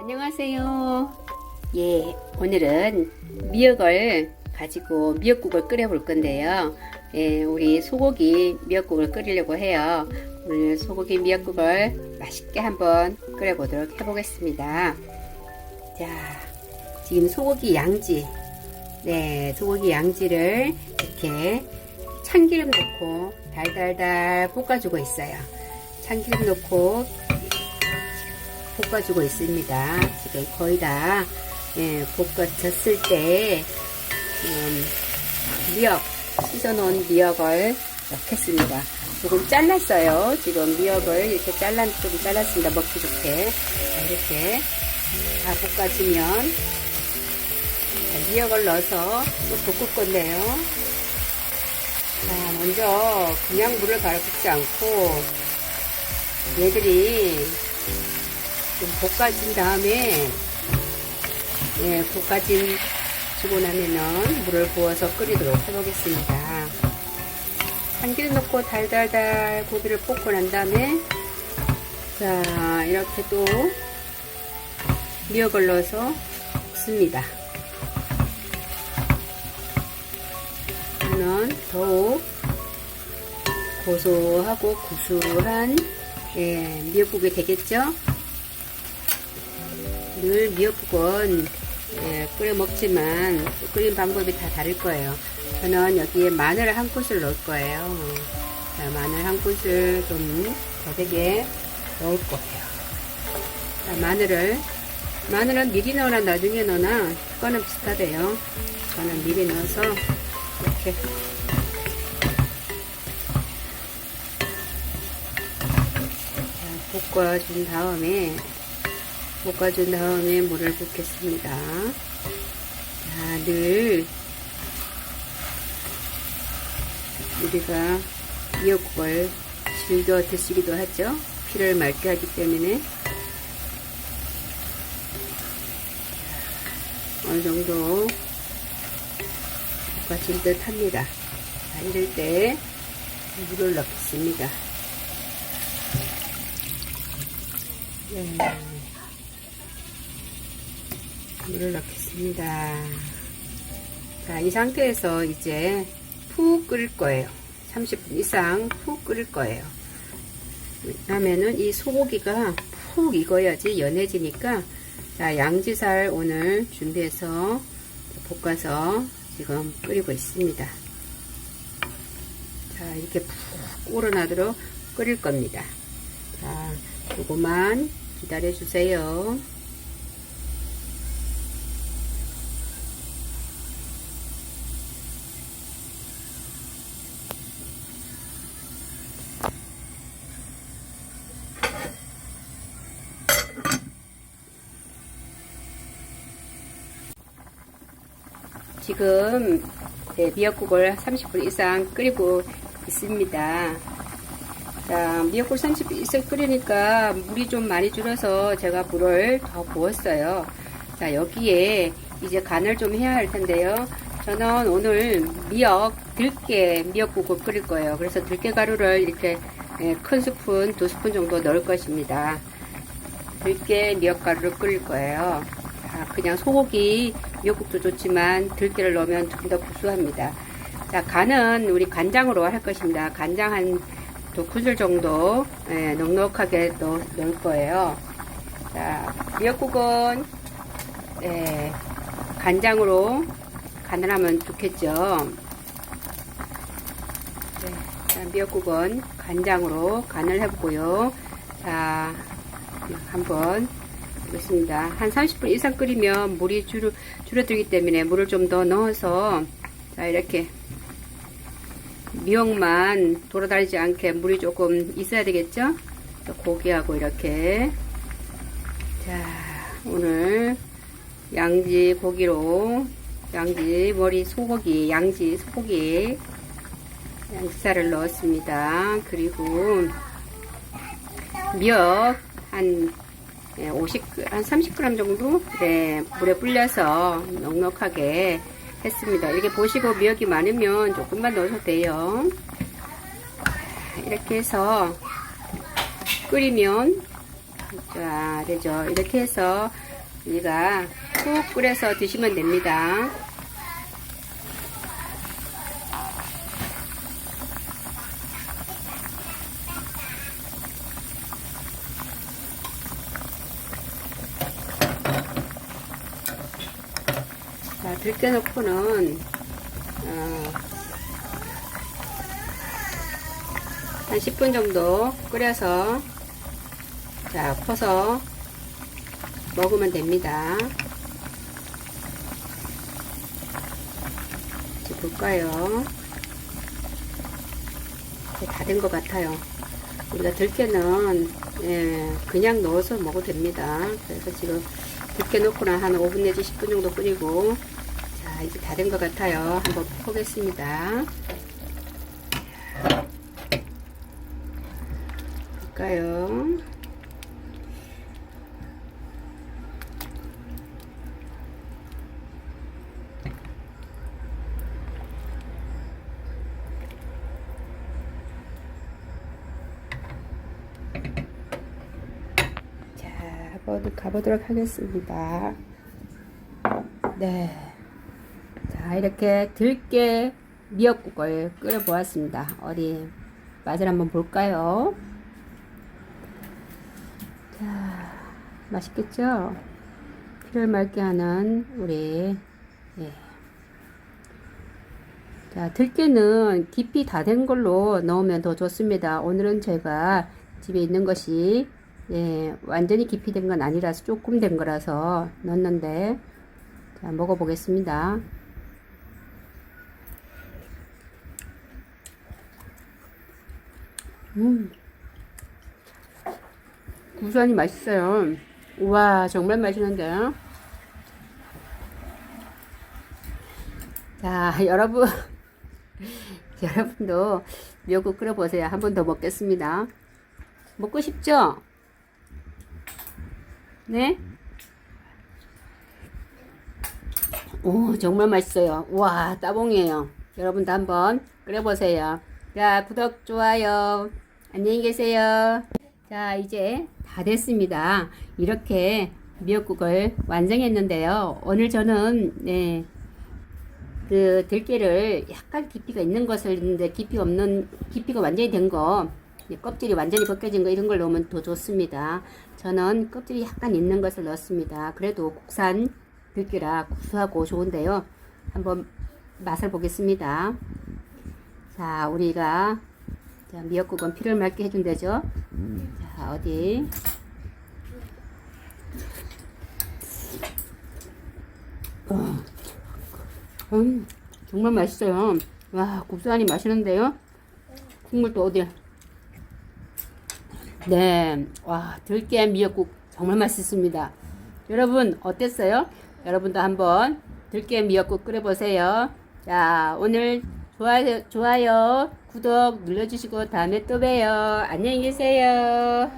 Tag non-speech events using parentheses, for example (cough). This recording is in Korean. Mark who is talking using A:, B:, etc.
A: 안녕하세요. 예, 오늘은 미역을 가지고 미역국을 끓여 볼 건데요. 예, 우리 소고기 미역국을 끓이려고 해요. 오늘 소고기 미역국을 맛있게 한번 끓여 보도록 해보겠습니다. 자, 지금 소고기 양지, 네, 소고기 양지를 이렇게 참기름 넣고 달달달 볶아주고 있어요. 참기름 넣고 볶아주고 있습니다. 지금 거의 다 예, 볶아졌을 때 음, 미역 씻어놓은 미역을 넣겠습니다. 조금 잘랐어요. 지금 미역을 이렇게 잘라 좀 잘랐습니다. 먹기 좋게 자, 이렇게 다 볶아주면 자, 미역을 넣어서 또 볶을 건데요. 자, 먼저 그냥 물을 바로 붓지 않고 얘들이 좀 볶아진 다음에 예, 볶아진 주고 나면은 물을 부어서 끓이도록 해보겠습니다. 참기름 넣고 달달달 고기를 볶고 난 다음에 자 이렇게 또 미역을 넣어서 볶습니다. 저는 더욱 고소하고 구수한 예, 미역국이 되겠죠? 늘 미역국은 예, 끓여 먹지만 끓인 방법이 다 다를 거예요. 저는 여기에 마늘 한 큰술 넣을 거예요. 자, 마늘 한 큰술 좀 더되게 넣을 거예요. 자, 마늘을 마늘은 미리 넣으나 나중에 넣으나 효과는 비슷하대요. 저는 미리 넣어서 이렇게 자, 볶아준 다음에 볶아준 다음에 물을 붓겠습니다. 자, 늘 우리가 미역국을 즐겨 드시기도 하죠. 피를 맑게 하기 때문에 어느 정도 볶아진 듯 합니다. 자, 이럴 때 물을 넣겠습니다. 네. 물을 넣겠습니다. 자, 이 상태에서 이제 푹 끓일 거예요. 30분 이상 푹 끓일 거예요. 왜냐면은 이 소고기가 푹 익어야지 연해지니까 자, 양지살 오늘 준비해서 볶아서 지금 끓이고 있습니다. 자, 이렇게 푹 우러나도록 끓일 겁니다. 자, 조금만 기다려 주세요. 지금 네, 미역국을 30분 이상 끓이고 있습니다. 자, 미역국 30분 이상 끓이니까 물이 좀 많이 줄어서 제가 물을 더 부었어요. 자, 여기에 이제 간을 좀 해야 할 텐데요. 저는 오늘 미역, 들깨 미역국을 끓일 거예요. 그래서 들깨 가루를 이렇게 예, 큰 스푼, 두 스푼 정도 넣을 것입니다. 들깨 미역 가루를 끓일 거예요. 자, 그냥 소고기 미역국도 좋지만 들깨를 넣으면 좀더 구수합니다. 자, 간은 우리 간장으로 할 것입니다. 간장 한 두 큰술 정도 예, 넉넉하게 넣, 넣을 거예요. 자, 미역국은 예, 간장으로 간을 하면 좋겠죠. 네, 자, 미역국은 간장으로 간을 해보고요. 자, 한번 보겠습니다. 한 30분 이상 끓이면 물이 줄어, 줄어들기 때문에 물을 좀 더 넣어서 자 이렇게 미역만 돌아다니지 않게 물이 조금 있어야 되겠죠? 고기하고 이렇게 자 오늘 양지 고기로 양지 머리 소고기 양지 소고기 양지살을 넣었습니다. 그리고 미역 한 50, 한 30g 정도 네, 물에 불려서 넉넉하게 했습니다. 이렇게 보시고 미역이 많으면 조금만 넣어도 돼요. 이렇게 해서 끓이면 자 되죠. 이렇게 해서 우리가 푹 끓여서 드시면 됩니다. 자, 들깨 넣고는 어, 한 10분 정도 끓여서 자 퍼서 먹으면 됩니다. 이제 볼까요? 다 된 것 같아요. 우리가 들깨는 예, 그냥 넣어서 먹어도 됩니다. 그래서 지금 들깨 넣고는 한 5분 내지 10분 정도 끓이고 자 이제 다 된 것 같아요. 한번 보겠습니다. 볼까요? 가보도록 하겠습니다. 네. 자, 이렇게 들깨 미역국을 끓여 보았습니다. 어디 맛을 한번 볼까요? 자, 맛있겠죠? 피를 맑게 하는 우리, 예. 자, 들깨는 깊이 다 된 걸로 넣으면 더 좋습니다. 오늘은 제가 집에 있는 것이, 예, 완전히 깊이 된 건 아니라서 조금 된 거라서 넣었는데, 자, 먹어보겠습니다. 음. 구수하니 맛있어요. 우와, 정말 맛있는데요. 자, (laughs) 여러분. (laughs) 여러분도 미역국 끓여보세요. 한 번 더 먹겠습니다. 먹고 싶죠? 네? 오, 정말 맛있어요. 와, 따봉이에요. 여러분도 한번 끓여보세요. 자, 구독, 좋아요. 안녕히 계세요. 자, 이제 다 됐습니다. 이렇게 미역국을 완성했는데요. 오늘 저는, 네, 그 들깨를 약간 깊이가 있는 것을 있는데 깊이 없는, 깊이가 완전히 된 거, 이 껍질이 완전히 벗겨진 거 이런 걸 넣으면 더 좋습니다. 저는 껍질이 약간 있는 것을 넣습니다. 그래도 국산 들깨라 구수하고 좋은데요. 한번 맛을 보겠습니다. 자, 우리가 자, 미역국은 피를 맑게 해준대죠. 자, 어디? 어, 음, 정말 맛있어요. 와, 국수하니 맛있는데요. 국물도 어디? 네, 와, 들깨 미역국 정말 맛있습니다. 여러분 어땠어요? 여러분도 한번 들깨 미역국 끓여보세요. 자, 오늘 좋아요, 좋아요, 구독 눌러주시고 다음에 또 봬요. 안녕히 계세요.